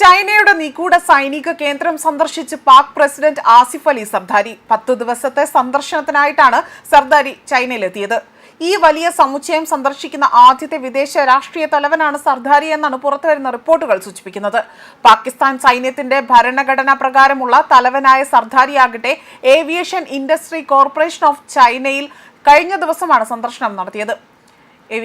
ചൈനയുടെ നിഗൂഢ സൈനിക കേന്ദ്രം സന്ദർശിച്ച് പാക് പ്രസിഡന്റ് ആസിഫ് അലി സർദാരി. പത്ത് ദിവസത്തെ സന്ദർശനത്തിനായിട്ടാണ് സർദാരി ചൈനയിലെത്തിയത്. ഈ വലിയ സമുച്ചയം സന്ദർശിക്കുന്ന ആദ്യത്തെ വിദേശ രാഷ്ട്രീയ തലവനാണ് സർദാരി എന്നാണ് പുറത്തുവരുന്ന റിപ്പോർട്ടുകൾ സൂചിപ്പിക്കുന്നത്. പാകിസ്ഥാൻ സൈന്യത്തിന്റെ ഭരണഘടന പ്രകാരമുള്ള തലവനായ സർദാരിയാകട്ടെ ഏവിയേഷൻ ഇൻഡസ്ട്രി കോർപ്പറേഷൻ ഓഫ് ചൈനയിൽ കഴിഞ്ഞ ദിവസമാണ് സന്ദർശനം നടത്തിയത്. എ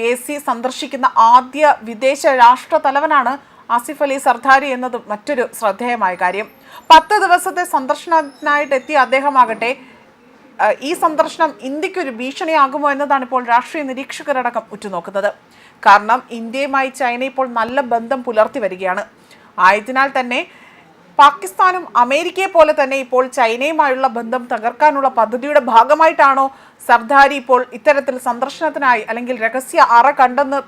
സന്ദർശിക്കുന്ന ആദ്യ വിദേശ രാഷ്ട്ര തലവനാണ് ആസിഫ് അലി സർദാരി എന്നത് മറ്റൊരു ശ്രദ്ധേയമായ കാര്യം. പത്ത് ദിവസത്തെ സന്ദർശനത്തിനായിട്ട് എത്തിയ അദ്ദേഹമാകട്ടെ ഈ സന്ദർശനം ഇന്ത്യക്കൊരു ഭീഷണിയാകുമോ എന്നതാണ് ഇപ്പോൾ രാഷ്ട്രീയ നിരീക്ഷകരടക്കം ഉറ്റുനോക്കുന്നത്. കാരണം ഇന്ത്യയുമായി ചൈന ഇപ്പോൾ നല്ല ബന്ധം പുലർത്തി വരികയാണ്. ആയതിനാൽ തന്നെ പാകിസ്ഥാനും അമേരിക്കയെ പോലെ തന്നെ ഇപ്പോൾ ചൈനയുമായുള്ള ബന്ധം തകർക്കാനുള്ള പദ്ധതിയുടെ ഭാഗമായിട്ടാണോ സർദാരി ഇപ്പോൾ ഇത്തരത്തിൽ സന്ദർശനത്തിനായി അല്ലെങ്കിൽ രഹസ്യ അറ കണ്ടെന്ന്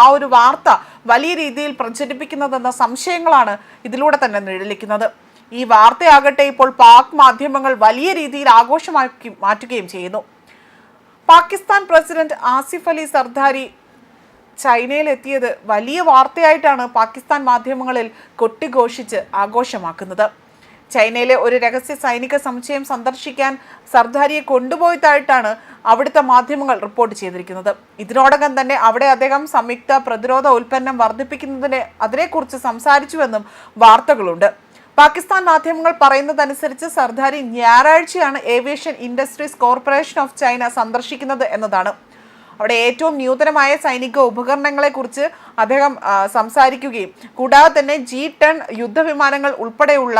ആ ഒരു വാർത്ത വലിയ രീതിയിൽ പ്രചരിപ്പിക്കുന്നതെന്ന സംശയങ്ങളാണ് ഇതിലൂടെ തന്നെ നിഴലിക്കുന്നത്. ഈ വാർത്തയാകട്ടെ ഇപ്പോൾ പാക് മാധ്യമങ്ങൾ വലിയ രീതിയിൽ ആഘോഷമാക്കി മാറ്റുകയും ചെയ്യുന്നു. പാകിസ്ഥാൻ പ്രസിഡന്റ് ആസിഫ് അലി സർദാരി ചൈനയിലെത്തിയത് വലിയ വാർത്തയായിട്ടാണ് പാകിസ്ഥാൻ മാധ്യമങ്ങളിൽ കൊട്ടിഘോഷിച്ച് ആഘോഷമാക്കുന്നത്. ചൈനയിലെ ഒരു രഹസ്യ സൈനിക സമുച്ചയം സന്ദർശിക്കാൻ സർദാരിയെ കൊണ്ടുപോയതായിട്ടാണ് അവിടുത്തെ മാധ്യമങ്ങൾ റിപ്പോർട്ട് ചെയ്തിരിക്കുന്നത്. ഇതിനോടകം തന്നെ അവിടെ അദ്ദേഹം സംയുക്ത പ്രതിരോധ ഉൽപ്പന്നം വർദ്ധിപ്പിക്കുന്നതിനെ അതിനെക്കുറിച്ച് സംസാരിച്ചുവെന്നും വാർത്തകളുണ്ട്. പാകിസ്ഥാൻ മാധ്യമങ്ങൾ പറയുന്നതനുസരിച്ച് സർദാരി ഞായറാഴ്ചയാണ് aviation industries corporation of China സന്ദർശിക്കുന്നത് എന്നതാണ്. അവിടെ ഏറ്റവും നൂതനമായ സൈനിക ഉപകരണങ്ങളെക്കുറിച്ച് അദ്ദേഹം സംസാരിക്കുകയും കൂടാതെ തന്നെ ജി ടെൻ യുദ്ധവിമാനങ്ങൾ ഉൾപ്പെടെയുള്ള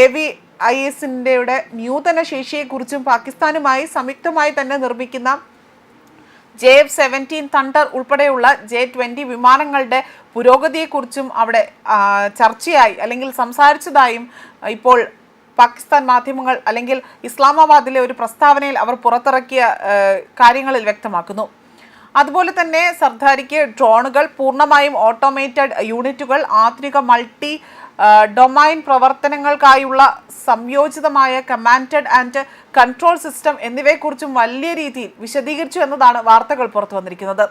എ വി ഐ എസിന്റെയുടെ നൂതന ശേഷിയെക്കുറിച്ചും പാകിസ്ഥാനുമായി സംയുക്തമായി തന്നെ നിർമ്മിക്കുന്ന ജെ എഫ് സെവന്റീൻ തണ്ടർ ഉൾപ്പെടെയുള്ള ജെ ട്വന്റി വിമാനങ്ങളുടെ പുരോഗതിയെക്കുറിച്ചും അവിടെ ചർച്ചയായി. അല്ലെങ്കിൽ സംസാരിച്ചതായും ഇപ്പോൾ പാകിസ്ഥാൻ മാധ്യമങ്ങൾ അല്ലെങ്കിൽ ഇസ്ലാമാബാദിലെ ഒരു പ്രസ്താവനയിൽ അവർ പുറത്തിറക്കിയ കാര്യങ്ങളിൽ വ്യക്തമാക്കുന്നു. അതുപോലെ തന്നെ സർദാരിക്ക് ഡ്രോണുകൾ പൂർണമായും ഓട്ടോമേറ്റഡ് യൂണിറ്റുകൾ ആധുനിക മൾട്ടി ഡൊമൈൻ പ്രവർത്തനങ്ങൾക്കായുള്ള സംയോജിതമായ കമാൻഡഡ് ആൻഡ് കൺട്രോൾ സിസ്റ്റം എന്നിവയെക്കുറിച്ചും വലിയ രീതിയിൽ വിശദീകരിച്ചു എന്നതാണ് വാർത്തകൾ പുറത്തു വന്നിരിക്കുന്നത്.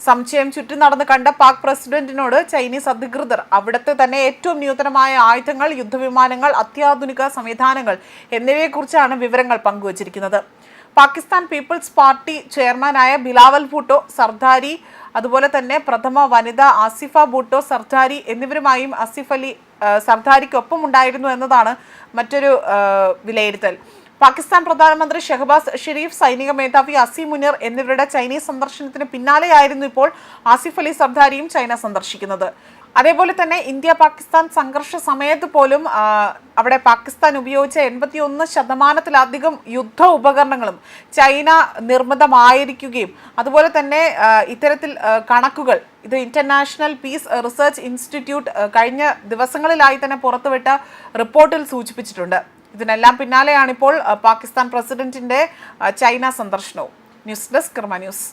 സംശയം ചുറ്റി നടന്ന് കണ്ട പാക് പ്രസിഡന്റിനോട് ചൈനീസ് അധികൃതർ അവിടുത്തെ തന്നെ ഏറ്റവും നൂതനമായ ആയുധങ്ങൾ യുദ്ധവിമാനങ്ങൾ അത്യാധുനിക സംവിധാനങ്ങൾ എന്നിവയെക്കുറിച്ചാണ് വിവരങ്ങൾ പങ്കുവച്ചിരിക്കുന്നത്. പാകിസ്ഥാൻ പീപ്പിൾസ് പാർട്ടി ചെയർമാനായ ബിലാവൽ ഭൂട്ടോ സർദാരി അതുപോലെ തന്നെ പ്രഥമ വനിത ആസിഫ ഭൂട്ടോ സർദാരി എന്നിവരുമായും ആസിഫ് അലി സർദാരിക്കൊപ്പം ഉണ്ടായിരുന്നു എന്നതാണ് മറ്റൊരു വിലയിരുത്തൽ. പാകിസ്ഥാൻ പ്രധാനമന്ത്രി ഷെഹബാസ് ഷെരീഫ് സൈനിക മേധാവി അസി മുനിർ എന്നിവരുടെ ചൈനീസ് സന്ദർശനത്തിന് പിന്നാലെയായിരുന്നു ഇപ്പോൾ ആസിഫ് അലി സർദാരിയും ചൈന സന്ദർശിക്കുന്നത്. അതേപോലെ തന്നെ ഇന്ത്യ പാകിസ്ഥാൻ സംഘർഷ സമയത്ത് പോലും അവിടെ പാകിസ്ഥാൻ ഉപയോഗിച്ച എൺപത്തി ഒന്ന് ശതമാനത്തിലധികം യുദ്ധ ഉപകരണങ്ങളും ചൈന നിർമ്മിതമായിരിക്കുകയും അതുപോലെ തന്നെ ഇത്തരത്തിൽ കണക്കുകൾ ഇത് ഇന്റർനാഷണൽ പീസ് റിസർച്ച് ഇൻസ്റ്റിറ്റ്യൂട്ട് കഴിഞ്ഞ ദിവസങ്ങളിലായി തന്നെ പുറത്തുവിട്ട റിപ്പോർട്ടിൽ സൂചിപ്പിച്ചിട്ടുണ്ട്. ഇതിനെല്ലാം പിന്നാലെയാണിപ്പോൾ പാകിസ്ഥാൻ പ്രസിഡന്റിന്റെ China സന്ദർശനവും. News desk Karma news.